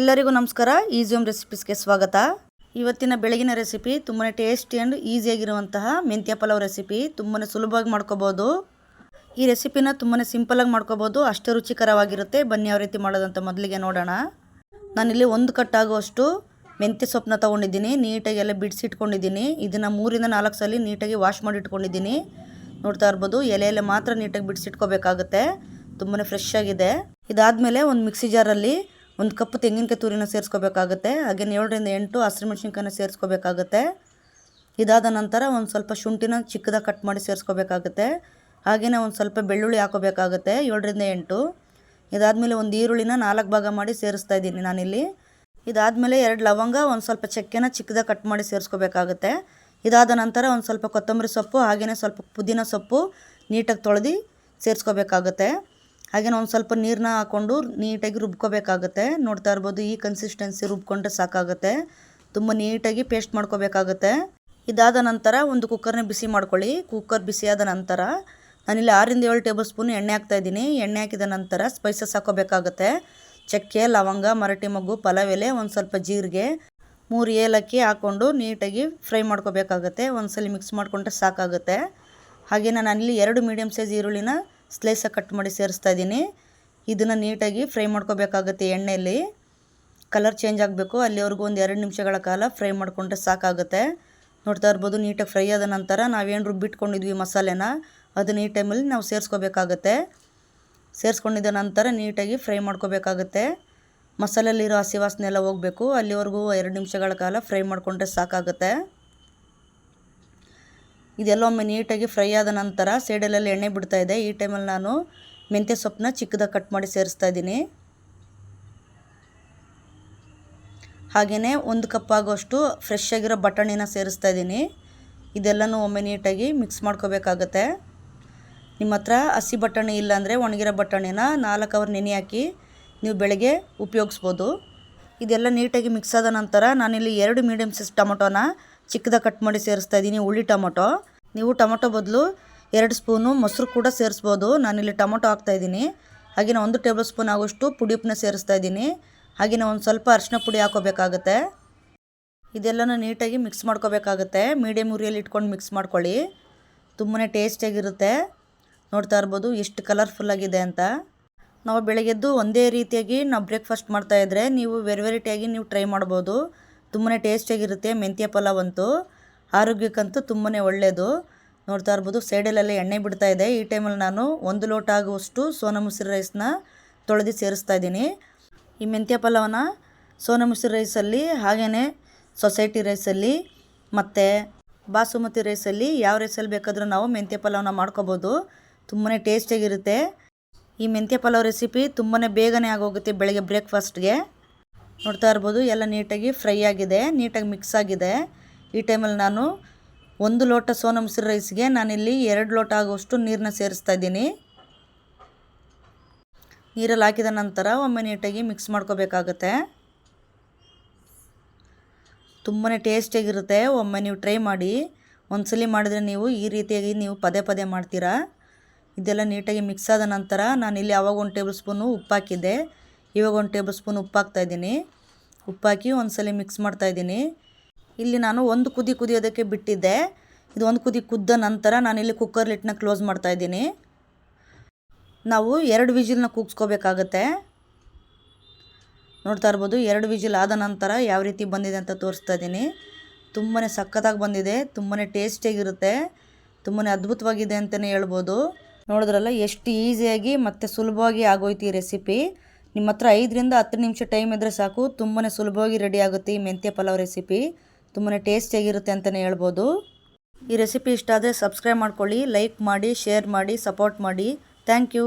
ಎಲ್ಲರಿಗೂ ನಮಸ್ಕಾರ. ಈಸಿಯಮ್ ರೆಸಿಪೀಸ್ಗೆ ಸ್ವಾಗತ. ಇವತ್ತಿನ ಬೆಳಗಿನ ರೆಸಿಪಿ ತುಂಬಾ ಟೇಸ್ಟಿ ಆ್ಯಂಡ್ ಈಸಿಯಾಗಿರುವಂತಹ ಮೆಂತ್ಯ ಪಲಾವ್ ರೆಸಿಪಿ ತುಂಬಾ ಸುಲಭವಾಗಿ ಮಾಡ್ಕೋಬೋದು. ಈ ರೆಸಿಪಿನ ತುಂಬಾ ಸಿಂಪಲಾಗಿ ಮಾಡ್ಕೋಬೋದು. ಅಷ್ಟೇ ರುಚಿಕರವಾಗಿರುತ್ತೆ. ಬನ್ನಿ ಯಾವ ರೀತಿ ಮಾಡೋದಂತ ಮೊದಲಿಗೆ ನೋಡೋಣ. ನಾನಿಲ್ಲಿ ಒಂದು ಕಟ್ಟಾಗುವಷ್ಟು ಮೆಂತ್ಯ ಸೊಪ್ಪನ್ನ ತೊಗೊಂಡಿದ್ದೀನಿ. ನೀಟಾಗಿ ಎಲ್ಲ ಬಿಡಿಸಿಟ್ಕೊಂಡಿದ್ದೀನಿ ಇದನ್ನು ಮೂರಿಂದ ನಾಲ್ಕು ಸಲ ನೀಟಾಗಿ ವಾಶ್ ಮಾಡಿ ಇಟ್ಕೊಂಡಿದ್ದೀನಿ. ನೋಡ್ತಾ ಇರ್ಬೋದು, ಎಲೆ ಎಲೆ ಮಾತ್ರ ನೀಟಾಗಿ ಬಿಡಿಸಿಟ್ಕೋಬೇಕಾಗುತ್ತೆ ತುಂಬಾ ಫ್ರೆಶ್ ಆಗಿದೆ. ಇದಾದಮೇಲೆ ಒಂದು ಮಿಕ್ಸಿ ಜಾರಲ್ಲಿ ಒಂದು ಕಪ್ ತೆಂಗಿನಕಾಯಿ ತುರಿನ ಸೇರಿಸ್ಕೋಬೇಕಾಗುತ್ತೆ, ಹಾಗೇನು ಏಳರಿಂದ ಎಂಟು ಹಸಿರುಮೆಣ್ಸಿನ್ಕಾಯಿನ ಸೇರಿಸ್ಕೋಬೇಕಾಗುತ್ತೆ. ಇದಾದ ನಂತರ ಒಂದು ಸ್ವಲ್ಪ ಶುಂಠಿನ ಚಿಕ್ಕದಾಗಿ ಕಟ್ ಮಾಡಿ ಸೇರಿಸ್ಕೋಬೇಕಾಗುತ್ತೆ. ಹಾಗೆಯೇ ಒಂದು ಸ್ವಲ್ಪ ಬೆಳ್ಳುಳ್ಳಿ ಹಾಕೋಬೇಕಾಗುತ್ತೆ, ಏಳರಿಂದ ಎಂಟು. ಇದಾದಮೇಲೆ ಒಂದು ಈರುಳ್ಳಿನ ನಾಲ್ಕು ಭಾಗ ಮಾಡಿ ಸೇರಿಸ್ತಾ ಇದ್ದೀನಿ ನಾನಿಲ್ಲಿ. ಇದಾದಮೇಲೆ ಎರಡು ಲವಂಗ, ಒಂದು ಸ್ವಲ್ಪ ಚಕ್ಕೆನ ಚಿಕ್ಕದಾಗಿ ಕಟ್ ಮಾಡಿ ಸೇರಿಸ್ಕೋಬೇಕಾಗುತ್ತೆ. ಇದಾದ ನಂತರ ಒಂದು ಸ್ವಲ್ಪ ಕೊತ್ತಂಬರಿ ಸೊಪ್ಪು ಹಾಗೆಯೇ ಸ್ವಲ್ಪ ಪುದೀನ ಸೊಪ್ಪು ನೀಟಾಗಿ ತೊಳೆದು ಸೇರಿಸ್ಕೋಬೇಕಾಗುತ್ತೆ. ಹಾಗೆ ಒಂದು ಸ್ವಲ್ಪ ನೀರನ್ನ ಹಾಕ್ಕೊಂಡು ನೀಟಾಗಿ ರುಬ್ಕೋಬೇಕಾಗುತ್ತೆ. ನೋಡ್ತಾ ಇರ್ಬೋದು ಈ ಕನ್ಸಿಸ್ಟೆನ್ಸಿ ರುಬ್ಕೊಂಡ್ರೆ ಸಾಕಾಗುತ್ತೆ. ತುಂಬ ನೀಟಾಗಿ ಪೇಸ್ಟ್ ಮಾಡ್ಕೋಬೇಕಾಗುತ್ತೆ. ಇದಾದ ನಂತರ ಒಂದು ಕುಕ್ಕರ್ನ ಬಿಸಿ ಮಾಡ್ಕೊಳ್ಳಿ. ಕುಕ್ಕರ್ ಬಿಸಿಯಾದ ನಂತರ ನಾನಿಲ್ಲಿ ಆರಿಂದ ಏಳು ಟೇಬಲ್ ಸ್ಪೂನ್ ಎಣ್ಣೆ ಹಾಕ್ತಾಯಿದ್ದೀನಿ ಎಣ್ಣೆ ಹಾಕಿದ ನಂತರ ಸ್ಪೈಸಸ್ ಹಾಕೋಬೇಕಾಗುತ್ತೆ ಚಕ್ಕೆ, ಲವಂಗ, ಮರಟಿ ಮಗ್ಗು ಪಲಾವ್ ಎಲೆ ಒಂದು ಸ್ವಲ್ಪ ಜೀರಿಗೆ, ಮೂರು ಏಲಕ್ಕಿ ಹಾಕ್ಕೊಂಡು ನೀಟಾಗಿ ಫ್ರೈ ಮಾಡ್ಕೋಬೇಕಾಗುತ್ತೆ. ಒಂದ್ಸಲಿ ಮಿಕ್ಸ್ ಮಾಡಿಕೊಂಡ್ರೆ ಸಾಕಾಗುತ್ತೆ. ಹಾಗೆ ಅಲ್ಲಿ ಎರಡು ಮೀಡಿಯಮ್ ಸೈಜ್ ಈರುಳ್ಳಿನ ಸ್ಲೈಸಾಗಿ ಕಟ್ ಮಾಡಿ ಸೇರಿಸ್ತಾ ಇದ್ದೀನಿ. ಇದನ್ನು ನೀಟಾಗಿ ಫ್ರೈ ಮಾಡ್ಕೋಬೇಕಾಗುತ್ತೆ ಎಣ್ಣೆಯಲ್ಲಿ ಕಲರ್ ಚೇಂಜ್ ಆಗಬೇಕು. ಅಲ್ಲಿವರೆಗೂ ಒಂದು ಎರಡು ನಿಮಿಷಗಳ ಕಾಲ ಫ್ರೈ ಮಾಡಿಕೊಂಡ್ರೆ ಸಾಕಾಗುತ್ತೆ. ನೋಡ್ತಾ ಇರ್ಬೋದು, ನೀಟಾಗಿ ಫ್ರೈ ಆದ ನಂತರ ನಾವೇನು ರುಬ್ಬಿಟ್ಕೊಂಡಿದ್ವಿ ಮಸಾಲೆನ, ಅದನ್ನ ಈ ಟೈಮಲ್ಲಿ ನಾವು ಸೇರಿಸ್ಕೋಬೇಕಾಗತ್ತೆ. ಸೇರಿಸ್ಕೊಂಡಿದ್ದ ನಂತರ ನೀಟಾಗಿ ಫ್ರೈ ಮಾಡ್ಕೋಬೇಕಾಗತ್ತೆ. ಮಸಾಲೆಯಲ್ಲಿರೋ ಹಸಿ ವಾಸನೆ ಎಲ್ಲ ಹೋಗಬೇಕು. ಅಲ್ಲಿವರೆಗೂ ಎರಡು ನಿಮಿಷಗಳ ಕಾಲ ಫ್ರೈ ಮಾಡಿಕೊಂಡ್ರೆ ಸಾಕಾಗುತ್ತೆ. ಇದೆಲ್ಲ ಒಮ್ಮೆ ನೀಟಾಗಿ ಫ್ರೈ ಆದ ನಂತರ ಸೈಡಲ್ಲೆಲ್ಲ ಎಣ್ಣೆ ಬಿಡ್ತಾ ಇದೆ. ಈ ಟೈಮಲ್ಲಿ ನಾನು ಮೆಂತ್ಯ ಸೊಪ್ಪನ್ನ ಚಿಕ್ಕದಾಗಿ ಕಟ್ ಮಾಡಿ ಸೇರಿಸ್ತಾ ಇದ್ದೀನಿ. ಹಾಗೆಯೇ ಒಂದು ಕಪ್ ಆಗೋಷ್ಟು ಫ್ರೆಶ್ ಆಗಿರೋ ಬಟಾಣಿನ ಸೇರಿಸ್ತಾ ಇದ್ದೀನಿ. ಇದೆಲ್ಲನೂ ಒಮ್ಮೆ ನೀಟಾಗಿ ಮಿಕ್ಸ್ ಮಾಡ್ಕೋಬೇಕಾಗತ್ತೆ. ನಿಮ್ಮ ಹತ್ರ ಹಸಿ ಬಟಾಣಿ ಇಲ್ಲಾಂದರೆ ಒಣಗಿರೋ ಬಟಾಣಿನ ನಾಲ್ಕು ಅವರ್ ನೆನೆ ಹಾಕಿ ನೀವು ಬೆಳಗ್ಗೆ ಉಪಯೋಗಿಸ್ಬೋದು. ಇದೆಲ್ಲ ನೀಟಾಗಿ ಮಿಕ್ಸ್ ಆದ ನಂತರ ನಾನಿಲ್ಲಿ ಎರಡು ಮೀಡಿಯಮ್ ಸೈಜ್ ಟೊಮೊಟೊನ ಚಿಕ್ಕದಾಗಿ ಕಟ್ ಮಾಡಿ ಸೇರಿಸ್ತಾ ಇದ್ದೀನಿ ಹುಳಿ ಟೊಮೊಟೊ. ನೀವು ಟೊಮೊಟೊ ಬದಲು ಎರಡು ಸ್ಪೂನು ಮೊಸರು ಕೂಡ ಸೇರಿಸ್ಬೋದು. ನಾನಿಲ್ಲಿ ಟೊಮೊಟೊ ಹಾಕ್ತಾಯಿದ್ದೀನಿ ಹಾಗೆಯೇ ಒಂದು ಟೇಬಲ್ ಸ್ಪೂನ್ ಆಗೋಷ್ಟು ಪುಡಿ ಉಪ್ಪನ್ನ ಸೇರಿಸ್ತಾ ಇದ್ದೀನಿ ಹಾಗೆಯೇ ಒಂದು ಸ್ವಲ್ಪ ಅರಿಶಿನ ಪುಡಿ ಹಾಕೋಬೇಕಾಗತ್ತೆ. ಇದೆಲ್ಲನೂ ನೀಟಾಗಿ ಮಿಕ್ಸ್ ಮಾಡ್ಕೋಬೇಕಾಗತ್ತೆ. ಮೀಡಿಯಮ್ ಉರಿಯಲ್ಲಿ ಇಟ್ಕೊಂಡು ಮಿಕ್ಸ್ ಮಾಡ್ಕೊಳ್ಳಿ. ತುಂಬಾ ಟೇಸ್ಟಿಯಾಗಿರುತ್ತೆ. ನೋಡ್ತಾ ಇರ್ಬೋದು ಎಷ್ಟು ಕಲರ್ಫುಲ್ಲಾಗಿದೆ ಅಂತ. ನಾವು ಬೆಳಗ್ಗೆದ್ದು ಒಂದೇ ರೀತಿಯಾಗಿ ನಾವು ಬ್ರೇಕ್ಫಾಸ್ಟ್ ಮಾಡ್ತಾಯಿದ್ರೆ ನೀವು ವೆರಿ ವೆರೈಟಿಯಾಗಿ ನೀವು ಟ್ರೈ ಮಾಡ್ಬೋದು. ತುಂಬಾ ಟೇಸ್ಟಿಯಾಗಿರುತ್ತೆ, ಮೆಂತ್ಯ ಪಲಾವ್ ಅಂತೂ. ಆರೋಗ್ಯಕ್ಕಂತೂ ತುಂಬಾ ಒಳ್ಳೆಯದು ನೋಡ್ತಾ ಇರ್ಬೋದು, ಸೈಡಲ್ಲೆಲ್ಲ ಎಣ್ಣೆ ಬಿಡ್ತಾ ಇದೆ. ಈ ಟೈಮಲ್ಲಿ ನಾನು ಒಂದು ಲೋಟ ಆಗುವಷ್ಟು ಸೋನಾ ಮುಸಿರಿ ರೈಸ್ನ ತೊಳೆದು ಸೇರಿಸ್ತಾ ಇದ್ದೀನಿ. ಈ ಮೆಂತ್ಯ ಪಲಾವನ್ನ ಸೋನಾ ಮುಸಿರಿ ರೈಸಲ್ಲಿ ಹಾಗೆಯೇ ಸೊಸೈಟಿ ರೈಸಲ್ಲಿ ಮತ್ತು ಬಾಸುಮತಿ ರೈಸಲ್ಲಿ ಯಾವ ರೈಸಲ್ಲಿ ಬೇಕಾದರೂ ನಾವು ಮೆಂತ್ಯ ಪಲಾವನ್ನ ಮಾಡ್ಕೋಬೋದು. ತುಂಬಾ ಟೇಸ್ಟಿಯಾಗಿರುತ್ತೆ. ಈ ಮೆಂತ್ಯ ಪಲಾವ್ ರೆಸಿಪಿ ತುಂಬಾ ಬೇಗನೆ ಆಗೋಗುತ್ತೆ ಬೆಳಗ್ಗೆ ಬ್ರೇಕ್ಫಾಸ್ಟ್ಗೆ. ನೋಡ್ತಾ ಇರ್ಬೋದು, ಎಲ್ಲ ನೀಟಾಗಿ ಫ್ರೈ ಆಗಿದೆ, ನೀಟಾಗಿ ಮಿಕ್ಸ್ ಆಗಿದೆ. ಈ ಟೈಮಲ್ಲಿ ನಾನು ಒಂದು ಲೋಟ ಸೋನಾ ಮೊಸರು ರೈಸ್ಗೆ ನಾನಿಲ್ಲಿ ಎರಡು ಲೋಟ ಆಗುವಷ್ಟು ನೀರನ್ನ ಸೇರಿಸ್ತಾ ಇದ್ದೀನಿ. ನೀರಲ್ಲಿ ಹಾಕಿದ ನಂತರ ಒಮ್ಮೆ ನೀಟಾಗಿ ಮಿಕ್ಸ್ ಮಾಡ್ಕೋಬೇಕಾಗತ್ತೆ. ತುಂಬಾ ಟೇಸ್ಟಿಯಾಗಿರುತ್ತೆ, ಒಮ್ಮೆ ನೀವು ಟ್ರೈ ಮಾಡಿ. ಒಂದ್ಸಲಿ ಮಾಡಿದ್ರೆ ನೀವು ಈ ರೀತಿಯಾಗಿ ನೀವು ಪದೇ ಪದೇ ಮಾಡ್ತೀರಾ. ಇದೆಲ್ಲ ನೀಟಾಗಿ ಮಿಕ್ಸ್ ಆದ ನಂತರ ನಾನಿಲ್ಲಿ ಅವಾಗ ಒಂದು ಟೇಬಲ್ ಸ್ಪೂನು ಉಪ್ಪು ಹಾಕಿದ್ದೆ ಇವಾಗ ಒಂದು ಟೇಬಲ್ ಸ್ಪೂನ್ ಉಪ್ಪು ಹಾಕ್ತಾಯಿದ್ದೀನಿ ಉಪ್ಪಾಕಿ ಒಂದು ಸಲ ಮಿಕ್ಸ್ ಮಾಡ್ತಾಯಿದ್ದೀನಿ ಇಲ್ಲಿ ನಾನು ಒಂದು ಕುದಿ ಕುದಿಯೋದಕ್ಕೆ ಬಿಟ್ಟಿದ್ದೆ. ಇದು ಒಂದು ಕುದಿ ಕುದ್ದ ನಂತರ ನಾನಿಲ್ಲಿ ಕುಕ್ಕರ್ ಲಿಟ್ನ ಕ್ಲೋಸ್ ಮಾಡ್ತಾಯಿದ್ದೀನಿ ನಾವು ಎರಡು ವಿಜಿಲ್ನ ಕೂಗ್ಸ್ಕೋಬೇಕಾಗತ್ತೆ. ನೋಡ್ತಾ ಇರ್ಬೋದು, ಎರಡು ವಿಜಿಲ್ ಆದ ನಂತರ ಯಾವ ರೀತಿ ಬಂದಿದೆ ಅಂತ ತೋರಿಸ್ತಾ ಇದ್ದೀನಿ. ತುಂಬಾ ಸಖತ್ತಾಗಿ ಬಂದಿದೆ ತುಂಬಾ ಟೇಸ್ಟಿಯಾಗಿರುತ್ತೆ ತುಂಬಾ ಅದ್ಭುತವಾಗಿದೆ ಅಂತಲೇ ಹೇಳ್ಬೋದು. ನೋಡಿದ್ರಲ್ಲ, ಎಷ್ಟು ಈಸಿಯಾಗಿ ಮತ್ತು ಸುಲಭವಾಗಿ ಆಗೋಯ್ತು ಈ ರೆಸಿಪಿ ನಿಮ್ಮ ಹತ್ರ ಐದರಿಂದ ಹತ್ತು ನಿಮಿಷ ಟೈಮ್ ಇದ್ದರೆ ಸಾಕು. ತುಂಬಾ ಸುಲಭವಾಗಿ ರೆಡಿ ಆಗುತ್ತೆ ಈ ಮೆಂತ್ಯ ಪಲಾವ್ ರೆಸಿಪಿ ತುಂಬಾ ಟೇಸ್ಟಿಯಾಗಿರುತ್ತೆ ಅಂತಲೇ ಹೇಳ್ಬೋದು. ಈ ರೆಸಿಪಿ ಇಷ್ಟ ಆದರೆ ಸಬ್ಸ್ಕ್ರೈಬ್ ಮಾಡ್ಕೊಳ್ಳಿ ಲೈಕ್ ಮಾಡಿ ಶೇರ್ ಮಾಡಿ ಸಪೋರ್ಟ್ ಮಾಡಿ. Thank you